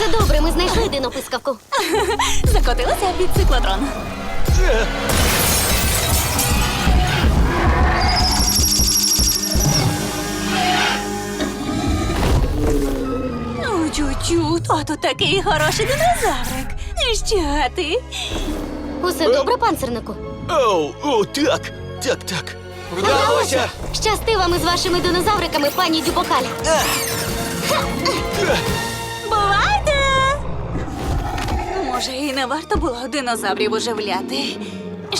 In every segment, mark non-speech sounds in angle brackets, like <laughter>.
Усе добре, ми знайшли динопискавку. <laughs> Закотилася під циклотрон. Ну, чу-чу, тато такий хороший динозаврик. Що ти? Усе добре, панцирнику? Оу, о, так, так, так. Вдалося! Щасти вам із вашими динозавриками, пані Дюбокаль. Бувайте! Не варто було динозаврів оживляти.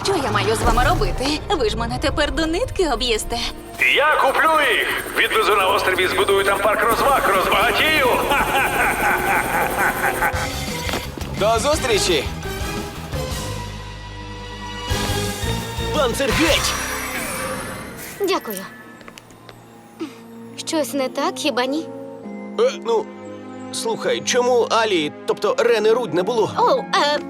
Що я маю з вами робити? Ви ж мене тепер до нитки об'їсте. Я куплю їх! Відвезу на острів і збудую там парк розваг, розбагатію! <laughs> До зустрічі! Панцир геть! Дякую. Щось не так, хіба ні? Е, ну, слухай, чому Алі, тобто Рени Рудь не було? О, е,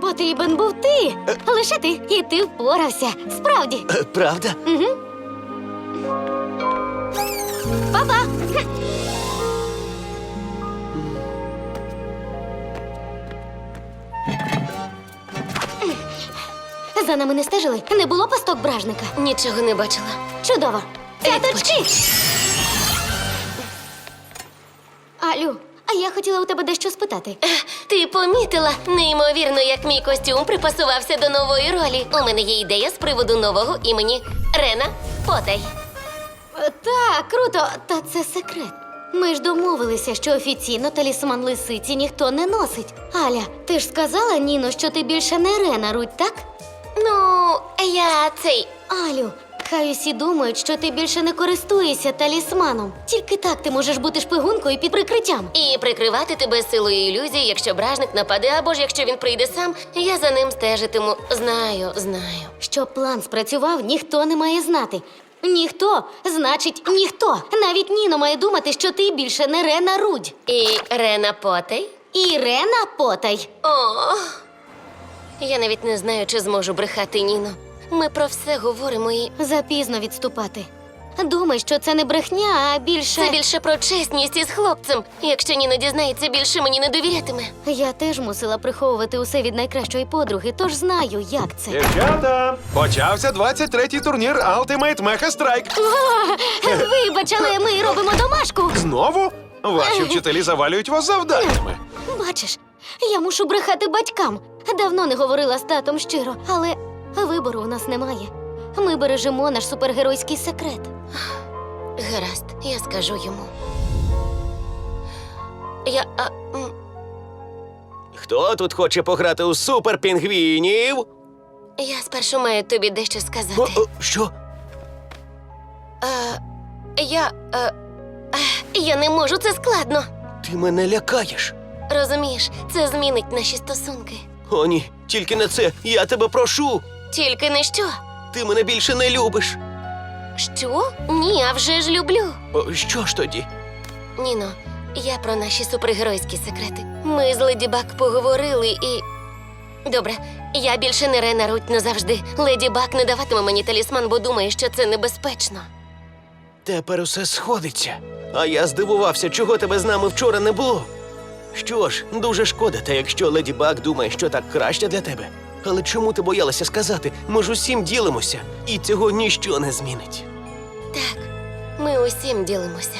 потрібен був ти. Лише ти. І ти впорався. Справді. Е, правда? Угу. Па-па! За нами не стежили? Не було пасток бражника? Нічого не бачила. Чудово! Цяточки! Алю, я хотіла у тебе дещо спитати. Ти помітила неймовірно, як мій костюм припасувався до нової ролі. У мене є ідея з приводу нового імені Рена Потай. Е, Так, круто, та це секрет. Ми ж домовилися, що офіційно талісман лисиці ніхто не носить. Аля, ти ж сказала, Ніно, що ти більше не Рена Рудь, так? Ну, я цей. Алю, хай усі думають, що ти більше не користуєшся талісманом. Тільки так ти можеш бути шпигункою під прикриттям. І прикривати тебе силою ілюзії, якщо бражник нападе, або ж якщо він прийде сам, я за ним стежитиму. Знаю, знаю. Щоб план спрацював, ніхто не має знати. Ніхто, значить, ніхто. Навіть Ніно має думати, що ти більше не Рена Рудь. І Рена Потай? І Рена Потай. О, я навіть не знаю, чи зможу брехати Ніно. Ми про все говоримо і Запізно відступати. Думай, що це не брехня, а більше. це більше про чесність із хлопцем. Якщо Ніно дізнається, більше мені не довірятиме. Я теж мусила приховувати усе від найкращої подруги, тож знаю, як це. Дівчата, почався 23-й турнір Ultimate Mecha Strike. Вибач, але ми робимо домашку. Знову? Ваші вчителі завалюють вас завданнями. Бачиш, я мушу брехати батькам. Давно не говорила з татом щиро, але вибору у нас немає. Ми бережемо наш супергеройський секрет. Гаразд, я скажу йому. Я. А, м, Хто тут хоче пограти у суперпінгвінів? я спершу маю тобі дещо сказати. О, о, що? Е, я. Е, е, я не можу, це складно. Ти мене лякаєш. Розумієш, це змінить наші стосунки. О, ні, тільки не це. Я тебе прошу. Тільки не що? Ти мене більше не любиш. Що? Ні, а вже ж люблю. О, що ж тоді? Ніно, я про наші супергеройські секрети. Ми з Леді Баг поговорили і. Добре, я більше не Рена Руть назавжди. Леді Баг не даватиме мені талісман, бо думає, що це небезпечно. Тепер усе сходиться. А я здивувався, чого тебе з нами вчора не було. Що ж, дуже шкода, та якщо леді Баг думає, що так краще для тебе. Але чому ти боялася сказати? Ми ж усім ділимося, і цього ніщо не змінить. Так, ми усім ділимося.